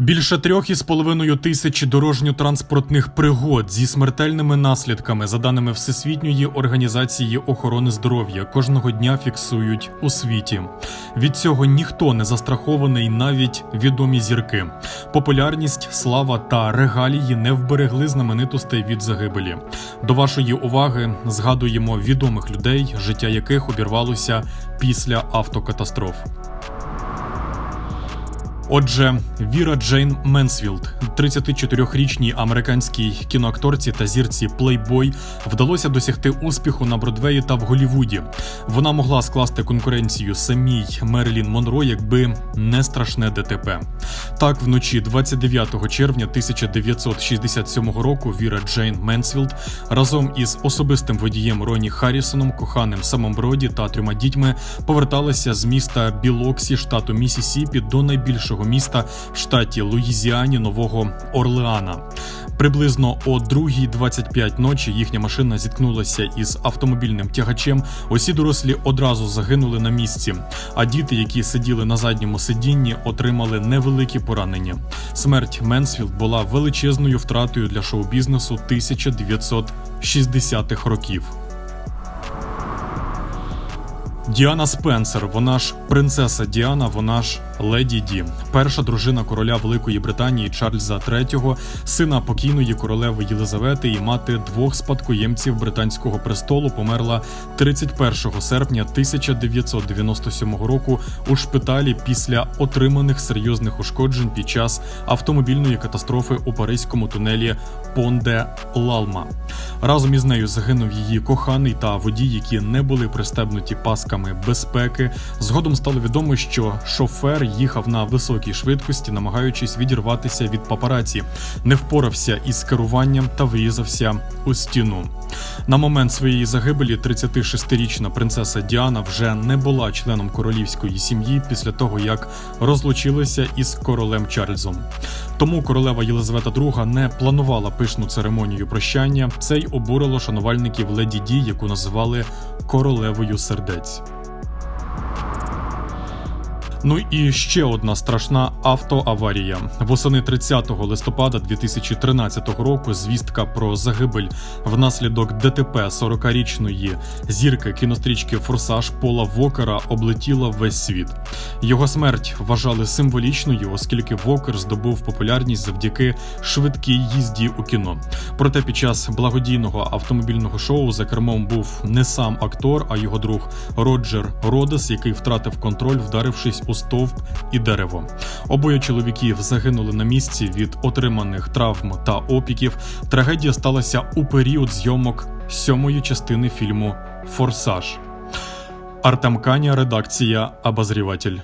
Більше трьох із половиною тисяч дорожньо-транспортних пригод зі смертельними наслідками, за даними Всесвітньої організації охорони здоров'я, кожного дня фіксують у світі. Від цього ніхто не застрахований, навіть відомі зірки. Популярність, слава та регалії не вберегли знаменитостей від загибелі. До вашої уваги згадуємо відомих людей, життя яких обірвалося після автокатастроф. Отже, Віра Джейн Менсфілд, 34-річній американській кіноакторці та зірці Playboy, вдалося досягти успіху на Бродвеї та в Голлівуді. Вона могла скласти конкуренцію самій Мерлін Монро, якби не страшне ДТП. Так, вночі 29 червня 1967 року Віра Джейн Менсфілд разом із особистим водієм Роні Харрісоном, коханим Самом Броді та трьома дітьми поверталася з міста Білоксі, штату Місісіпі, до найбільшого міста в штаті Луїзіані Нового Орлеана. Приблизно о 2.25 ночі їхня машина зіткнулася із автомобільним тягачем. Усі дорослі одразу загинули на місці. А діти, які сиділи на задньому сидінні, отримали невеликі поранення. Смерть Менсфілд була величезною втратою для шоу-бізнесу 1960-х років. Діана Спенсер, вона ж принцеса Діана, вона ж леді Ді, перша дружина короля Великої Британії Чарльза III, сина покійної королеви Єлизавети і мати двох спадкоємців британського престолу, померла 31 серпня 1997 року у шпиталі після отриманих серйозних ушкоджень під час автомобільної катастрофи у паризькому тунелі Понде Лалма. Разом із нею загинув її коханий та водій, які не були пристебнуті пасками безпеки. Згодом стало відомо, що шофер їхав на високій швидкості, намагаючись відірватися від папараці, не впорався із керуванням та врізався у стіну. На момент своєї загибелі 36-річна принцеса Діана вже не була членом королівської сім'ї після того, як розлучилася із королем Чарльзом. Тому королева Єлизавета II не планувала пишну церемонію прощання. Це й обурило шанувальників леді Ді, яку називали королевою сердець. Ну і ще одна страшна автоаварія. Восени 30 листопада 2013 року звістка про загибель внаслідок ДТП 40-річної зірки кінострічки Форсаж Пола Вокера облетіла весь світ. Його смерть вважали символічною, оскільки Вокер здобув популярність завдяки швидкій їзді у кіно. Проте під час благодійного автомобільного шоу за кермом був не сам актор, а його друг Роджер Родес, який втратив контроль, вдарившись у стовп і дерево. Обоє чоловіків загинули на місці від отриманих травм та опіків. Трагедія сталася у період зйомок сьомої частини фільму Форсаж. Артем Каня, редакція Обозріватель.